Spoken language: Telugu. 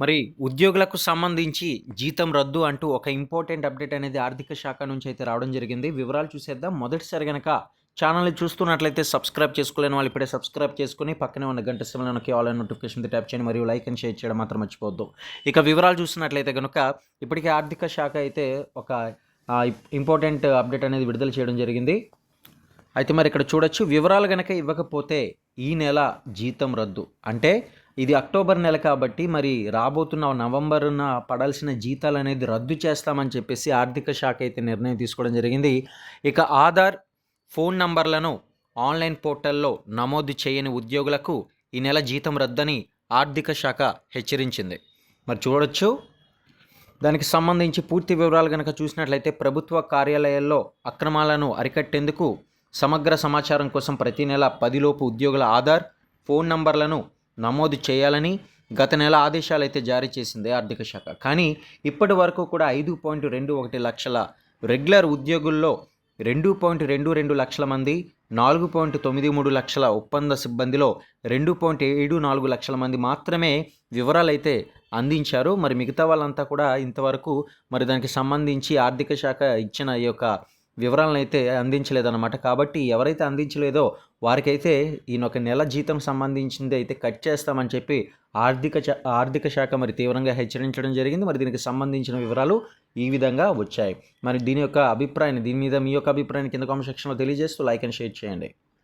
మరి ఉద్యోగులకు సంబంధించి జీతం రద్దు అంటూ ఒక ఇంపార్టెంట్ అప్డేట్ అనేది ఆర్థిక శాఖ నుంచి అయితే రావడం జరిగింది. వివరాలు చూసేద్దాం. మొదటిసారి కనుక ఛానల్ని చూస్తున్నట్లయితే సబ్స్క్రైబ్ చేసుకోలేని వాళ్ళు ఇప్పుడే సబ్స్క్రైబ్ చేసుకుని పక్కనే ఉన్న గంట సమయంలోకి ఆల్ నోటిఫికేషన్ ట్యాప్ చేయండి. మరియు లైక్ అండ్ షేర్ చేయడం మాత్రం మర్చిపోవద్దు. ఇక వివరాలు చూస్తున్నట్లయితే కనుక ఇప్పటికే ఆర్థిక శాఖ అయితే ఒక ఇంపార్టెంట్ అప్డేట్ అనేది విడుదల చేయడం జరిగింది. అయితే మరి ఇక్కడ చూడొచ్చు. వివరాలు కనుక ఇవ్వకపోతే ఈ నెల జీతం రద్దు. అంటే ఇది అక్టోబర్ నెల కాబట్టి మరి రాబోతున్న నవంబర్న పడాల్సిన జీతాలు అనేది రద్దు చేస్తామని చెప్పేసి ఆర్థిక శాఖ అయితే నిర్ణయం తీసుకోవడం జరిగింది. ఇక ఆధార్ ఫోన్ నంబర్లను ఆన్లైన్ పోర్టల్లో నమోదు చేయని ఉద్యోగులకు ఈ నెల జీతం రద్దని ఆర్థిక శాఖ హెచ్చరించింది. మరి చూడొచ్చు. దానికి సంబంధించి పూర్తి వివరాలు కనుక చూసినట్లయితే ప్రభుత్వ కార్యాలయాల్లో అక్రమాలను అరికట్టేందుకు సమగ్ర సమాచారం కోసం ప్రతి నెల పదిలోపు ఉద్యోగుల ఆధార్ ఫోన్ నంబర్లను నమోదు చేయాలని గత నెల ఆదేశాలు అయితే జారీ చేసింది ఆర్థిక శాఖ. కానీ ఇప్పటి వరకు కూడా ఐదు పాయింట్ రెండు ఒకటి లక్షల రెగ్యులర్ ఉద్యోగుల్లో రెండు పాయింట్ రెండు రెండు లక్షల మంది నాలుగు పాయింట్ తొమ్మిది మూడు లక్షల ఒప్పంద సిబ్బందిలో రెండు పాయింట్ ఏడు నాలుగు లక్షల మంది మాత్రమే వివరాలు అయితే అందించారు. మరి మిగతా వాళ్ళంతా కూడా ఇంతవరకు మరి దానికి సంబంధించి ఆర్థిక శాఖ ఇచ్చిన ఈ యొక్క వివరాలను అయితే అందించలేదన్నమాట. కాబట్టి ఎవరైతే అందించలేదో వారికైతే ఈయన ఒక నెల జీతం సంబంధించింది అయితే కట్ చేస్తామని చెప్పి ఆర్థిక ఆర్థిక శాఖ మరి తీవ్రంగా హెచ్చరించడం జరిగింది. మరి దీనికి సంబంధించిన వివరాలు ఈ విధంగా వచ్చాయి. మరి దీని యొక్క అభిప్రాయాన్ని దీని మీద మీ యొక్క అభిప్రాయాన్ని కింద కామెంట్ సెక్షన్లో తెలియజేస్తూ లైక్ అండ్ షేర్ చేయండి.